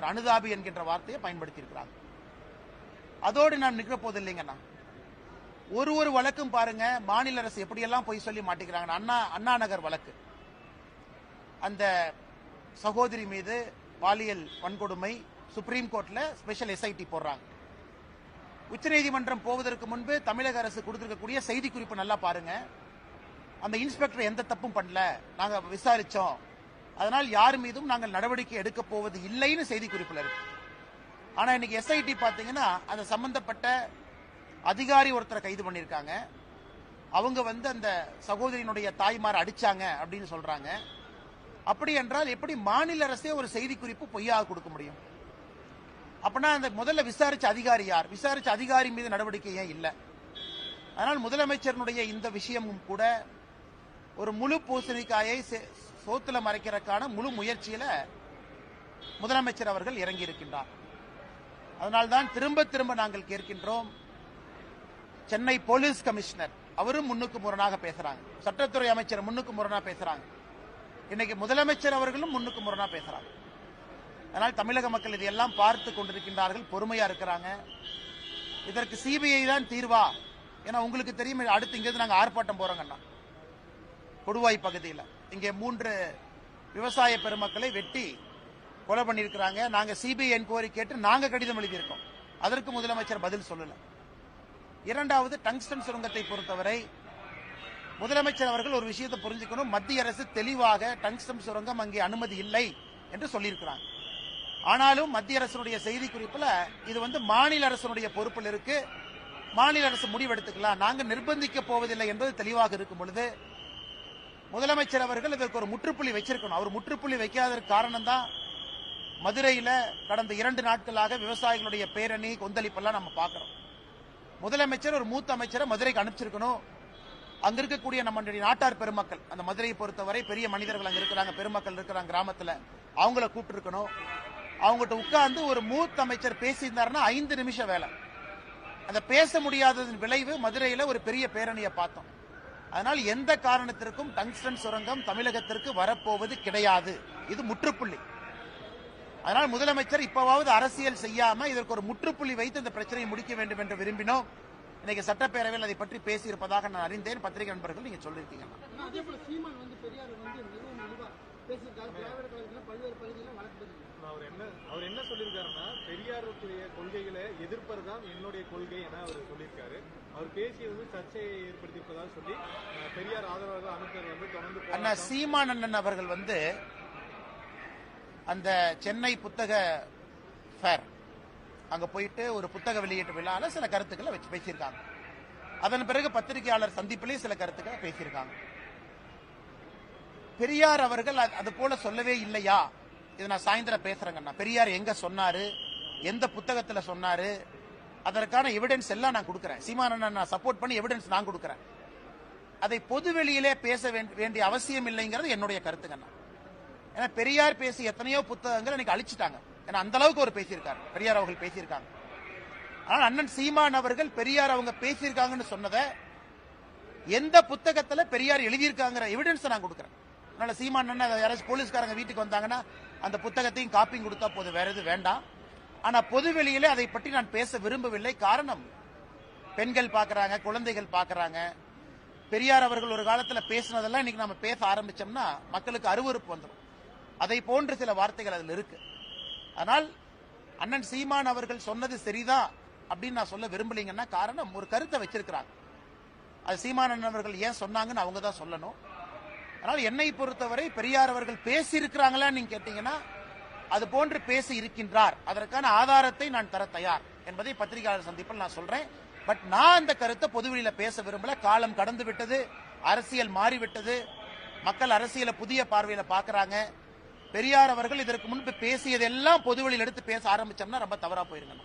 அனுதாபி என்கின்ற வார்த்தையை பயன்படுத்தி இருக்கிறாங்க அதோடு நான் நிற்க போது இல்லைங்கண்ணா ஒரு ஒரு வழக்கும் பாருங்க மாநில அரசு எப்படியெல்லாம் போய் சொல்லி மாட்டேங்கிறாங்க அண்ணா அண்ணா நகர் வழக்கு. அந்த சகோதரி மீது பாலியல் வன்கொடுமை சுப்ரீம் கோர்ட்ல ஸ்பெஷல் எஸ்ஐடி போடுறாங்க. உச்சநீதிமன்றம் போவதற்கு முன்பு தமிழக அரசு கொடுத்திருக்கக்கூடிய செய்தி குறிப்பு நல்லா பாருங்க. அந்த இன்ஸ்பெக்டர் எந்த தப்பும் பண்ணல. நாங்க விசாரிச்சோம். அதனால் யார் மீதும் நாங்கள் நடவடிக்கை எடுக்க போவது இல்லைன்னு செய்தி குறிப்பில் இருக்கு. ஆனா இன்னைக்கு எஸ்ஐடி பாத்தீங்கன்னா அந்த சம்பந்தப்பட்ட அதிகாரி ஒருத்தரை கைது பண்ணியிருக்காங்க. அவங்க வந்து அந்த சகோதரியினுடைய தாய்மார் அடிச்சாங்க அப்படின்னு சொல்றாங்க. அப்படி என்றால் எப்படி மாநில அரசே ஒரு செய்தி குறிப்பு பொய்யாக கொடுக்க முடியும்? அப்படின்னா அந்த முதல்ல விசாரிச்ச அதிகாரி யார்? விசாரிச்ச அதிகாரி மீது நடவடிக்கை ஏன் இல்லை? அதனால் முதலமைச்சரினுடைய இந்த விஷயமும் கூட ஒரு முழு பூசணிக்காயை சோத்துல மறைக்கிறதுக்கான முழு முயற்சியில முதலமைச்சர் அவர்கள் இறங்கி இருக்கின்றார் அதனால்தான் திரும்ப திரும்ப நாங்கள் கேட்கின்றோம் சென்னை போலீஸ் கமிஷனர் அவரும் முன்னுக்கு முரணாக பேசுறாங்க. சட்டத்துறை அமைச்சர் முன்னுக்கு முரணா பேசுறாங்க. இன்னைக்கு முதலமைச்சர் அவர்களும் முன்னுக்கு முரணா பேசுறாங்க. அதனால் தமிழக மக்கள் இதையெல்லாம் பார்த்து கொண்டிருக்கின்றார்கள் பொறுமையா இருக்கிறாங்க. இதற்கு சிபிஐ தான் தீர்வா? ஏன்னா உங்களுக்கு தெரியும் அடுத்து இங்கிருந்து நாங்கள் ஆர்ப்பாட்டம் போறோங்கண்ணா. கொடுவாய் பகுதியில். இங்கே மூன்று விவசாய பெருமக்களை வெட்டி கொலை பண்ணியிருக்கிறாங்க. நாங்கள் சிபிஐ என்கொயரி கேட்டு நாங்கள் கடிதம் எழுதியிருக்கோம். அதற்கு முதலமைச்சர் பதில் சொல்லல. இரண்டாவது டங்ஸ்டன் சுரங்கத்தை பொறுத்தவரை முதலமைச்சர் அவர்கள் ஒரு விஷயத்தை புரிஞ்சுக்கணும். மத்திய அரசு தெளிவாக டங்ஸ்டன் சுரங்கம் அங்கே அனுமதி இல்லை என்று சொல்லியிருக்கிறாங்க. ஆனாலும் மத்திய அரசுடைய செய்தி குறிப்பில் இது வந்து மாநில அரசுடைய பொறுப்பில் இருக்கு. மாநில அரசு முடிவெடுத்துக்கலாம். நாங்கள் நிர்பந்திக்க போவதில்லை என்பது தெளிவாக இருக்கும் பொழுது முதலமைச்சர் அவர்கள் இதற்கு ஒரு முற்றுப்புள்ளி வச்சிருக்கணும். அவர் முற்றுப்புள்ளி வைக்காததற்கு காரணம் தான் மதுரையில் கடந்த இரண்டு நாட்களாக விவசாயிகளுடைய பேரணி கொந்தளிப்பெல்லாம் நம்ம பார்க்குறோம். முதலமைச்சர் ஒரு மூத்த அமைச்சரை மதுரைக்கு அனுப்பிச்சிருக்கணும். அங்க இருக்கக்கூடிய நம்மளுடைய நாட்டார் பெருமக்கள் அந்த மதுரையை பொறுத்தவரை பெரிய மனிதர்கள் அங்க இருக்கிறாங்க பெருமக்கள் இருக்கிறாங்க கிராமத்துல அவங்கள கூப்பிட்டுருக்கணும். அவங்ககிட்ட உட்கார்ந்து ஒரு மூத்த அமைச்சர் பேசியிருந்தாருன்னா ஐந்து நிமிஷம் வேலை. அந்த பேச முடியாததன் விளைவு மதுரையில ஒரு பெரிய பேரணியை பார்த்தோம். அதனால் எந்த காரணத்திற்கும் டங்ஸ்டன் சுரங்கம் தமிழகத்திற்கு வரப்போவது கிடையாது. இது முற்றுப்புள்ளி. அதனால் முதலமைச்சர் இப்பவாவது அரசியல் செய்யாம இதற்கு ஒரு முற்றுப்புள்ளி வைத்து இந்த பிரச்சனையை முடிக்க வேண்டும் என்று விரும்பினோம். இன்னைக்கு சட்டப்பேரவையில் அதை பற்றி பேசியிருப்பதாக நான் அறிந்தேன். பத்திரிகை நண்பர்கள் நீங்க சொல்லியிருக்கீங்க. அவர் என்ன அவர் என்ன சொல்லியிருக்காருன்னா பெரியாருடைய கொள்கைகளை எதிர்ப்பது தான் என்னுடைய கொள்கை என அவர் சொல்லியிருக்காரு. பேசியது வந்து சர்ச்சையை ஏற்படுத்தியிருப்பதாக சொல்லி பெரியார் ஆதரவாளர்கள் அமைச்சர் வந்து தொடர்ந்து அண்ணா சீமானண்ணன் சீமான் அண்ணன் அவர்கள் வந்து அந்த சென்னை புத்தக ஃபேர் அங்க போயிட்டு ஒரு புத்தக வெளியீட்டு விழாவில் சில கருத்துக்களை வச்சு பேசியிருக்காங்க. அதன் பிறகு பத்திரிகையாளர் சந்திப்பிலையும் சில கருத்துக்களை பேசியிருக்காங்க. பெரியார் அவர்கள் அது- அது போல சொல்லவே இல்லையா? இது நான் சாயந்தரம் பேசுறேங்கண்ணா பெரியார் எங்க சொன்னாரு? எந்த புத்தகத்துல சொன்னாரு? அதற்கான எவிடன்ஸ் எல்லாம் நான் கொடுக்குறேன். சீமானண்ணன் நான் சப்போர்ட் பண்ணி எவிடன்ஸ் நான் கொடுக்குறேன். அதை பொது வெளியிலே பேச வேண்டிய அவசியம் இல்லைங்கிறது என்னுடைய கருத்துங்கண்ணா ஏன்னா பெரியார் பேசி எத்தனையோ புத்தகங்கள் எனக்கு அழிச்சிட்டாங்க. ஏன்னா அந்த அளவுக்கு அவர் பேசியிருக்காரு. பெரியார் அவர்கள் பேசியிருக்காங்க. ஆனால் அண்ணன் சீமான் அவர்கள் பெரியார் அவங்க பேசியிருக்காங்கன்னு சொன்னதை எந்த புத்தகத்தில் பெரியார் எழுதியிருக்காங்கிற எவிடன்ஸ் நான் கொடுக்குறேன். அதனால சீமான் அண்ணன் யாராச்சும் போலீஸ்காரங்க வீட்டுக்கு வந்தாங்கன்னா அந்த புத்தகத்தையும் காப்பியும் கொடுத்தா போதும். வேற எதுவும் வேண்டாம். ஆனா பொதுவெளியிலே அதை பற்றி நான் பேச விரும்பவில்லை. காரணம் பெண்கள் பார்க்கறாங்க குழந்தைகள் பார்க்கறாங்க. பெரியார் அவர்கள் ஒரு காலத்துல பேசினதெல்லாம் இன்னைக்கு நம்ம பேச ஆரம்பிச்சோம்னா மக்களுக்கு அருவருப்பு வந்துடும் அதை போன்ற சில வார்த்தைகள் அதில் இருக்கு. ஆனால் அண்ணன் சீமான் அவர்கள் சொன்னது சரிதான் அப்படின்னு நான் சொல்ல விரும்பலைங்கன்னா காரணம் ஒரு கருத்தை வச்சிருக்கிறாங்க. அது சீமானன் அவர்கள் ஏன் சொன்னாங்கன்னு அவங்க தான் சொல்லணும். அதனால் என்னை பொறுத்தவரை பெரியார் அவர்கள் பேசியிருக்கிறாங்களான்னு நீங்க கேட்டீங்கன்னா அது போன்று பேசி இருக்கின்றார். அதற்கான ஆதாரத்தை நான் தர தயார் என்பதை பத்திரிகையாளர் சந்திப்பில் நான் சொல்றேன். பட் நான் அந்த கருத்தை பொதுவெளியில பேச விரும்பல. காலம் கடந்து விட்டது. அரசியல் மாறிவிட்டது. மக்கள் அரசியலை புதிய பார்வையில பாக்குறாங்க. பெரியார் அவர்கள் இதற்கு முன்பு பேசியதெல்லாம் பொதுவெளியில் எடுத்து பேச ஆரம்பிச்சோம்னா ரொம்ப தவறா போயிருங்க.